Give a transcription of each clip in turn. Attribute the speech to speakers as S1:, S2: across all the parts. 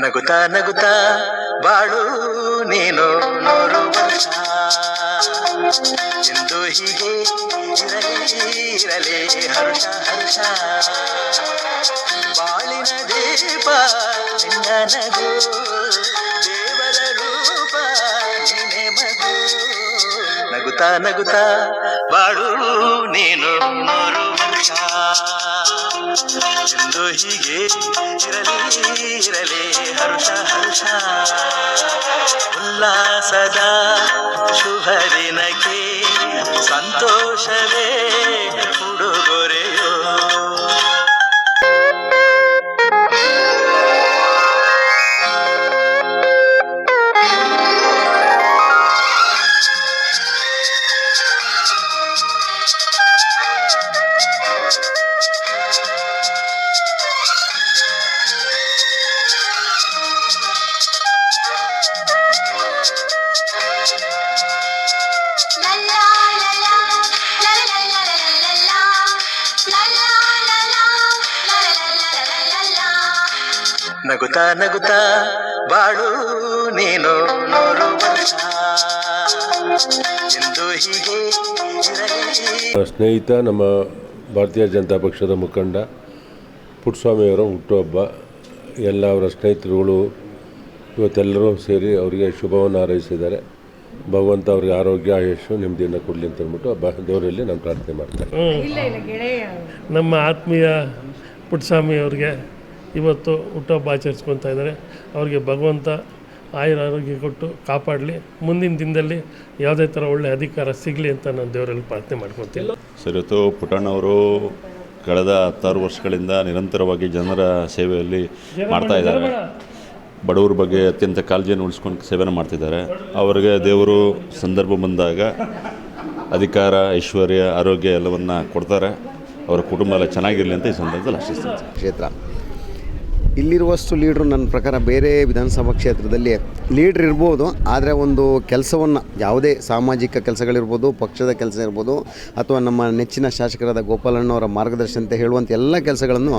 S1: ನಗುತ್ತಾ ನಗುತ್ತಾ ಬಾಳು ನೀನು ಎಂದು ಹೀಗೆ ಇರಲಿ, ಹರ್ಷ ಹರ್ಷ. ಬಾಳಿನ ದೀಪ, ನಿನ್ನ ನಗು, ದೇವರ ರೂಪ, ನಿನ್ನೆ ಮಗು. ನಗುತ್ತಾ ನಗುತ್ತಾ ಬಾಳು ನೀನು ನೋರು ವರ್ಷ. ಎಂದು ಹೀಗೆ ಇರಲಿ ಇರಲಿ ಹರ್ಷ ಹರ್ಷ. ಉಲ್ಲಾಸದ ಶುಭ ದಿನಕ್ಕೆ ಸಂತೋಷವೇ ಉಡುಗೊರೆಯೋ ನಗುತ್ತಾ ನಗುತ್ತಾ ಬಾಳು ನೀನು ನೂರು ವರ್ಷ ಎಂದು ಹೀಗೆ ಇರಲಿ.
S2: ಸ್ನೇಹಿತ ನಮ್ಮ ಭಾರತೀಯ ಜನತಾ ಪಕ್ಷದ ಮುಖಂಡ ಪುಟ್ಟಸ್ವಾಮಿಯವರ ಹುಟ್ಟುಹಬ್ಬ ಎಲ್ಲ ಅವರ ಸ್ನೇಹಿತರುಗಳು ಇವತ್ತೆಲ್ಲರೂ ಸೇರಿ ಅವರಿಗೆ ಶುಭವನ್ನು ಹಾರೈಸಿದ್ದಾರೆ. ಭಗವಂತ ಅವ್ರಿಗೆ ಆರೋಗ್ಯ ಆಯುಷು ನೆಮ್ಮದಿಯನ್ನು ಕೊಡಲಿ ಅಂತ ಅಂದ್ಬಿಟ್ಟು ಬ ದೇವರಲ್ಲಿ ನಾನು ಪ್ರಾರ್ಥನೆ ಮಾಡ್ತೇನೆ.
S3: ನಮ್ಮ ಆತ್ಮೀಯ ಪುಟ್ಟಸ್ವಾಮಿ ಅವ್ರಿಗೆ ಇವತ್ತು ಹುಟ್ಟುಹಬ್ಬ ಆಚರಿಸ್ಕೊತಾ ಇದ್ದಾರೆ. ಅವ್ರಿಗೆ ಭಗವಂತ ಆಯುರ ಆರೋಗ್ಯ ಕೊಟ್ಟು ಕಾಪಾಡಲಿ. ಮುಂದಿನ ದಿನದಲ್ಲಿ ಯಾವುದೇ ಥರ ಒಳ್ಳೆಯ ಅಧಿಕಾರ ಸಿಗಲಿ ಅಂತ ನಾನು ದೇವರಲ್ಲಿ ಪ್ರಾರ್ಥನೆ ಮಾಡ್ಕೊತೀನಿ.
S4: ಸರ್ ಇವತ್ತು ಪುಟಾಣವರು ಕಳೆದ ಹತ್ತಾರು ವರ್ಷಗಳಿಂದ ನಿರಂತರವಾಗಿ ಜನರ ಸೇವೆಯಲ್ಲಿ ಮಾಡ್ತಾ ಇದ್ದಾರೆ. ಬಡವರ ಬಗ್ಗೆ ಅತ್ಯಂತ ಕಾಳಜಿಯನ್ನು ಉಳಿಸ್ಕೊಂಡು ಸೇವೆನ ಮಾಡ್ತಿದ್ದಾರೆ. ಅವರಿಗೆ ದೇವರು ಸಂದರ್ಭ ಬಂದಾಗ ಅಧಿಕಾರ ಐಶ್ವರ್ಯ ಆರೋಗ್ಯ ಎಲ್ಲವನ್ನು ಕೊಡ್ತಾರೆ. ಅವರ ಕುಟುಂಬ ಎಲ್ಲ ಚೆನ್ನಾಗಿರಲಿ ಅಂತ ಈ ಸಂದರ್ಭದಲ್ಲಿ ಆಶಿಸ್ತೀನಿ
S5: ಕ್ಷೇತ್ರ. ಇಲ್ಲಿರುವಷ್ಟು ಲೀಡ್ರು ನನ್ನ ಪ್ರಕಾರ ಬೇರೆ ವಿಧಾನಸಭಾ ಕ್ಷೇತ್ರದಲ್ಲಿ ಲೀಡ್ರ್ ಇರ್ಬೋದು, ಆದರೆ ಒಂದು ಕೆಲಸವನ್ನು, ಯಾವುದೇ ಸಾಮಾಜಿಕ ಕೆಲಸಗಳಿರ್ಬೋದು, ಪಕ್ಷದ ಕೆಲಸ ಇರ್ಬೋದು, ಅಥವಾ ನಮ್ಮ ನೆಚ್ಚಿನ ಶಾಸಕರಾದ ಗೋಪಾಲಣ್ಣವರ ಮಾರ್ಗದರ್ಶನ ಅಂತ ಹೇಳುವಂಥ ಎಲ್ಲ ಕೆಲಸಗಳನ್ನು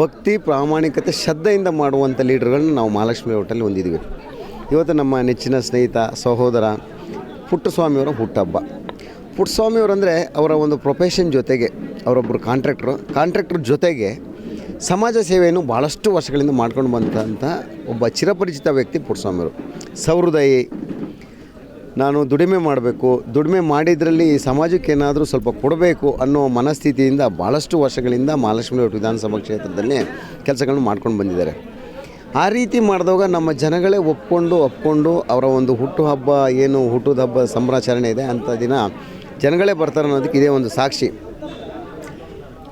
S5: ಭಕ್ತಿ, ಪ್ರಾಮಾಣಿಕತೆ, ಶ್ರದ್ಧೆಯಿಂದ ಮಾಡುವಂಥ ಲೀಡ್ರ್ಗಳನ್ನ ನಾವು ಮಹಾಲಕ್ಷ್ಮಿ ಹೋಟೆಲ್ ಹೊಂದಿದ್ದೀವಿ ಇವತ್ತು ನಮ್ಮ ನೆಚ್ಚಿನ ಸ್ನೇಹಿತ, ಸಹೋದರ ಪುಟ್ಟಸ್ವಾಮಿಯವರ ಹುಟ್ಟಹಬ್ಬ. ಪುಟ್ಟಸ್ವಾಮಿಯವರಂದರೆ ಅವರ ಒಂದು ಪ್ರೊಫೆಷನ್ ಜೊತೆಗೆ ಅವರೊಬ್ಬರು ಕಾಂಟ್ರಾಕ್ಟ್ರು ಕಾಂಟ್ರಾಕ್ಟ್ರ್ ಜೊತೆಗೆ ಸಮಾಜ ಸೇವೆಯನ್ನು ಭಾಳಷ್ಟು ವರ್ಷಗಳಿಂದ ಮಾಡ್ಕೊಂಡು ಬಂದಂಥ ಒಬ್ಬ ಚಿರಪರಿಚಿತ ವ್ಯಕ್ತಿ ಪುಟ್ಟಸ್ವಾಮಿಯವರು ಸಹೃದಯಿ, ನಾನು ದುಡಿಮೆ ಮಾಡಬೇಕು, ದುಡಿಮೆ ಮಾಡಿದ್ರಲ್ಲಿ ಸಮಾಜಕ್ಕೆ ಏನಾದರೂ ಸ್ವಲ್ಪ ಕೊಡಬೇಕು ಅನ್ನೋ ಮನಸ್ಥಿತಿಯಿಂದ ಭಾಳಷ್ಟು ವರ್ಷಗಳಿಂದ ಮಹಾಲಕ್ಷ್ಮಿ ವಿಧಾನಸಭಾ ಕ್ಷೇತ್ರದಲ್ಲಿ ಕೆಲಸಗಳನ್ನು ಮಾಡ್ಕೊಂಡು ಬಂದಿದ್ದಾರೆ. ಆ ರೀತಿ ಮಾಡಿದಾಗ ನಮ್ಮ ಜನಗಳೇ ಒಪ್ಕೊಂಡು ಒಪ್ಕೊಂಡು ಅವರ ಒಂದು ಹುಟ್ಟುಹಬ್ಬ ಏನು ಹುಟ್ಟುದ ಹಬ್ಬ ಸಂಭ್ರಾಚರಣೆ ಇದೆ ಅಂಥ ದಿನ ಜನಗಳೇ ಬರ್ತಾರೆ ಅನ್ನೋದಕ್ಕೆ ಇದೇ ಒಂದು ಸಾಕ್ಷಿ.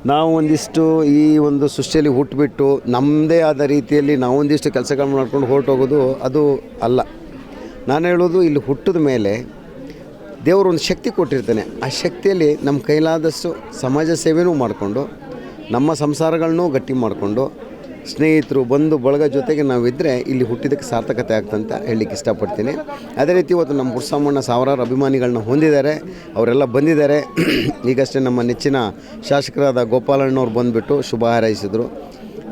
S5: ನಾವು ಒಂದಿಷ್ಟು ಈ ಒಂದು ಸೃಷ್ಟಿಯಲ್ಲಿ ಹುಟ್ಟುಬಿಟ್ಟು ನಮ್ಮದೇ ಆದ ರೀತಿಯಲ್ಲಿ ನಾವೊಂದಿಷ್ಟು ಕೆಲಸಗಳನ್ನ ಮಾಡ್ಕೊಂಡು ಹೊರಟೋಗೋದು ಅದು ಅಲ್ಲ. ನಾನು ಹೇಳೋದು ಇಲ್ಲಿ ಹುಟ್ಟಿದ ಮೇಲೆ ದೇವರು ಒಂದು ಶಕ್ತಿ ಕೊಟ್ಟಿರ್ತಾನೆ. ಆ ಶಕ್ತಿಯಲ್ಲಿ ನಮ್ಮ ಕೈಲಾದಷ್ಟು ಸಮಾಜ ಸೇವೆನೂ ಮಾಡಿಕೊಂಡು, ನಮ್ಮ ಸಂಸಾರಗಳನ್ನೂ ಗಟ್ಟಿ ಮಾಡಿಕೊಂಡು ಸ್ನೇಹಿತರು ಬಂಧು ಬಳಗ ಜೊತೆಗೆ ನಾವಿದ್ದರೆ ಇಲ್ಲಿ ಹುಟ್ಟಿದ್ದಕ್ಕೆ ಸಾರ್ಥಕತೆ ಆಗ್ತಂತ ಹೇಳಲಿಕ್ಕೆ ಇಷ್ಟಪಡ್ತೀನಿ. ಅದೇ ರೀತಿ ಇವತ್ತು ನಮ್ಮ ಪುರುಸಮ್ಮಣ್ಣ ಸಾವಿರಾರು ಅಭಿಮಾನಿಗಳನ್ನ ಹೊಂದಿದ್ದಾರೆ. ಅವರೆಲ್ಲ ಬಂದಿದ್ದಾರೆ. ಈಗಷ್ಟೇ ನಮ್ಮ ನೆಚ್ಚಿನ ಶಾಸಕರಾದ ಗೋಪಾಲಣ್ಣವ್ರು ಬಂದುಬಿಟ್ಟು ಶುಭ ಹಾರೈಸಿದರು.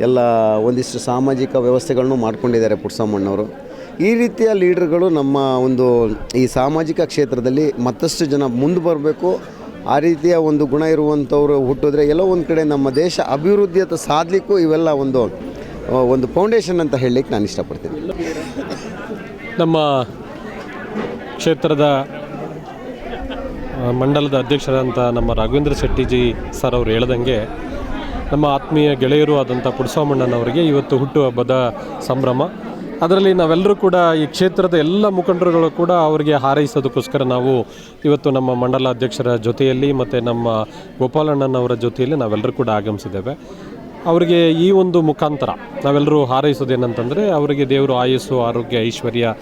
S5: ಎಲ್ಲ ಒಂದಿಷ್ಟು ಸಾಮಾಜಿಕ ವ್ಯವಸ್ಥೆಗಳನ್ನು ಮಾಡ್ಕೊಂಡಿದ್ದಾರೆ ಪುಟ್ಸಮ್ಮಣ್ಣವರು ಈ ರೀತಿಯ ಲೀಡರ್ಗಳು ನಮ್ಮ ಒಂದು ಈ ಸಾಮಾಜಿಕ ಕ್ಷೇತ್ರದಲ್ಲಿ ಮತ್ತಷ್ಟು ಜನ ಮುಂದೆ ಬರಬೇಕು. ಆ ರೀತಿಯ ಒಂದು ಗುಣ ಇರುವಂಥವ್ರು ಹುಟ್ಟಿದ್ರೆ ಎಲ್ಲೋ ಒಂದು ಕಡೆ ನಮ್ಮ ದೇಶ ಅಭಿವೃದ್ಧಿಯತ್ತ ಸಾಧಲಿಕ್ಕೂ ಇವೆಲ್ಲ ಒಂದು ಒಂದು ಫೌಂಡೇಶನ್ ಅಂತ ಹೇಳಲಿಕ್ಕೆ ನಾನು ಇಷ್ಟಪಡ್ತೀನಿ.
S6: ನಮ್ಮ ಕ್ಷೇತ್ರದ ಮಂಡಲದ ಅಧ್ಯಕ್ಷರಾದಂಥ ನಮ್ಮ ರಾಘವೇಂದ್ರ ಶೆಟ್ಟಿಜಿ ಸರ್ ಅವರು ಹೇಳ್ದಂಗೆ ನಮ್ಮ ಆತ್ಮೀಯ ಗೆಳೆಯರು ಆದಂಥ ಪುಡ್ಸೋಮಣ್ಣನವರಿಗೆ ಇವತ್ತು ಹುಟ್ಟುಹಬ್ಬದ ಸಂಭ್ರಮ. ಅದರಲ್ಲಿ ನಾವೆಲ್ಲರೂ ಕೂಡ ಈ ಕ್ಷೇತ್ರದ ಎಲ್ಲ ಮುಖಂಡರುಗಳು ಕೂಡ ಅವರಿಗೆ ಹಾರೈಸೋದಕ್ಕೋಸ್ಕರ ನಾವು ಇವತ್ತು ನಮ್ಮ ಮಂಡಲ ಅಧ್ಯಕ್ಷರ ಜೊತೆಯಲ್ಲಿ ಮತ್ತು ನಮ್ಮ ಗೋಪಾಲಣ್ಣನವರ ಜೊತೆಯಲ್ಲಿ ನಾವೆಲ್ಲರೂ ಕೂಡ ಆಗಮಿಸಿದ್ದೇವೆ. ಅವರಿಗೆ ಈ ಒಂದು ಮುಖಾಂತರ ನಾವೆಲ್ಲರೂ ಹಾರೈಸೋದೇನಂತಂದರೆ ಅವರಿಗೆ ದೇವರು ಆಯಸ್ಸು, ಆರೋಗ್ಯ, ಐಶ್ವರ್ಯ,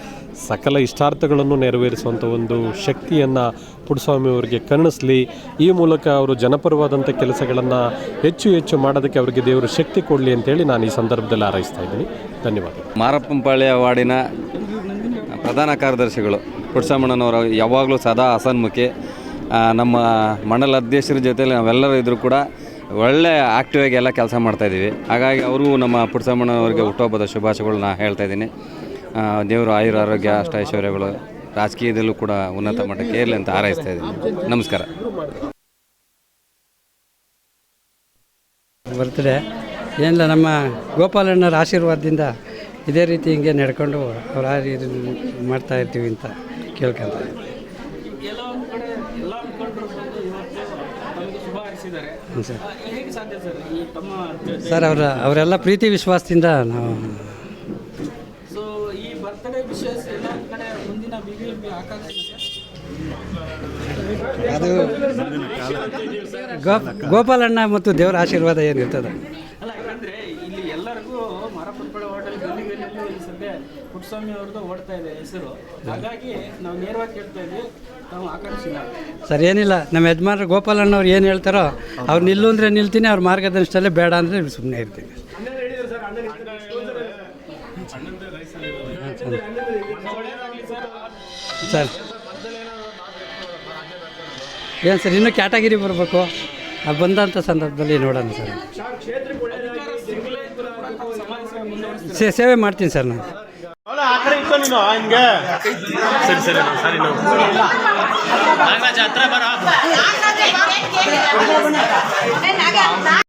S6: ಸಕಲ ಇಷ್ಟಾರ್ಥಗಳನ್ನು ನೆರವೇರಿಸುವಂಥ ಒಂದು ಶಕ್ತಿಯನ್ನು ಪುಟ್ಟಸ್ವಾಮಿ ಅವರಿಗೆ ಕರುಣಿಸಲಿ. ಈ ಮೂಲಕ ಅವರು ಜನಪರವಾದಂಥ ಕೆಲಸಗಳನ್ನು ಹೆಚ್ಚು ಹೆಚ್ಚು ಮಾಡೋದಕ್ಕೆ ಅವರಿಗೆ ದೇವರು ಶಕ್ತಿ ಕೊಡಲಿ ಅಂತೇಳಿ ನಾನು ಈ ಸಂದರ್ಭದಲ್ಲಿ ಹಾರೈಸ್ತಾ ಇದ್ದೀನಿ. ಧನ್ಯವಾದ
S7: ಮಾರಪ್ಪಂಪಾಳ್ಯ ವಾರ್ಡಿನ ಪ್ರಧಾನ ಕಾರ್ಯದರ್ಶಿಗಳು ಪುಟ್ಸಮ್ಮಣ್ಣನವರು ಯಾವಾಗಲೂ ಸದಾ ಹಸನ್ಮುಖಿ ನಮ್ಮ ಮಂಡಲ ಅಧ್ಯಕ್ಷರ ಜೊತೆಯಲ್ಲಿ ನಾವೆಲ್ಲರೂ ಇದ್ದರೂ ಕೂಡ ಒಳ್ಳೆ ಆಕ್ಟಿವ್ ಆಗಿ ಎಲ್ಲ ಕೆಲಸ ಮಾಡ್ತಾಯಿದ್ದೀವಿ ಹಾಗಾಗಿ ಅವರು ನಮ್ಮ ಪುಟ್ಸಮ್ಮಣ್ಣನವರಿಗೆ ಹುಟ್ಟುಹಬ್ಬದ ಶುಭಾಶಯಗಳನ್ನ ಹೇಳ್ತಾ ಇದ್ದೀನಿ. ದೇವರು ಆಯುರ ಆರೋಗ್ಯ ಅಷ್ಟ ಐಶ್ವರ್ಯಗಳು ರಾಜಕೀಯದಲ್ಲೂ ಕೂಡ ಉನ್ನತ ಮಟ್ಟಕ್ಕೆ ಇರಲಿ ಅಂತ ಹಾರೈಸ್ತಾ ಇದ್ದೀನಿ. ನಮಸ್ಕಾರ.
S8: ಬರ್ತ್ಡೇ. ಏನಿಲ್ಲ ನಮ್ಮ ಗೋಪಾಲಣ್ಣರ ಆಶೀರ್ವಾದದಿಂದ ಇದೇ ರೀತಿ ಹಿಂಗೆ ನಡ್ಕೊಂಡು ಅವ್ರು ಆ ರೀತಿ ಮಾಡ್ತಾ ಇರ್ತೀವಿ ಅಂತ ಕೇಳ್ಕೊಂತ ಹ್ಞೂ ಸರ್. ಸರ್ ಅವರ ಅವರೆಲ್ಲ ಪ್ರೀತಿ ವಿಶ್ವಾಸದಿಂದ ನಾವು ಅದು ಗೋಪಾಲಣ್ಣ ಮತ್ತು ದೇವರ ಆಶೀರ್ವಾದ ಏನಿರ್ತದೆ
S9: ಅಲ್ಲ ಯಾಕಂದ್ರೆ ಇಲ್ಲಿ ಎಲ್ಲರಿಗೂ ಮಾರಪ್ಪನಪಡ ಹೋಟೆಲ್ ಗಲ್ಲಿ ಗಲ್ಲಿಯಲ್ಲೂ ಈ ಸದ್ಯ ಪುಟ್ಟಸ್ವಾಮಿ ಅವ್ರದ್ದು ಓಡ್ತಾ ಇದೆ ಹೆಸರು. ಹಾಗಾಗಿ ನಾವು ನೇರವಾಗಿ ಕೇಳ್ತಾ ಇದ್ವಿ ನಾವು ಆಕಾಂಕ್ಷಿಲ್ಲ.
S8: ಸರ್ ಏನಿಲ್ಲ ನಮ್ಮ ಯಜಮಾನ್ರು ಗೋಪಾಲಣ್ಣವ್ರು ಏನು ಹೇಳ್ತಾರೋ ಅವ್ರು ನಿಲ್ಲು ಅಂದರೆ ನಿಲ್ತೀನಿ ಅವ್ರ ಮಾರ್ಗದರ್ಶನದಲ್ಲೇ ಬೇಡ ಅಂದರೆ ಸುಮ್ಮನೆ ಇರ್ತೀನಿ. ಸರ್ ಏನು ಸರ್ ಇನ್ನೂ ಕ್ಯಾಟಗಿರಿ ಬರಬೇಕು? ಅದು ಬಂದಂಥ ಸಂದರ್ಭದಲ್ಲಿ ನೋಡೋಣ ಸರ್. ಸೇ ಸೇವೆ ಮಾಡ್ತೀನಿ ಸರ್ ನಾನು.
S6: ಸರಿ ಸರಿ ಸರಿ ನಾವು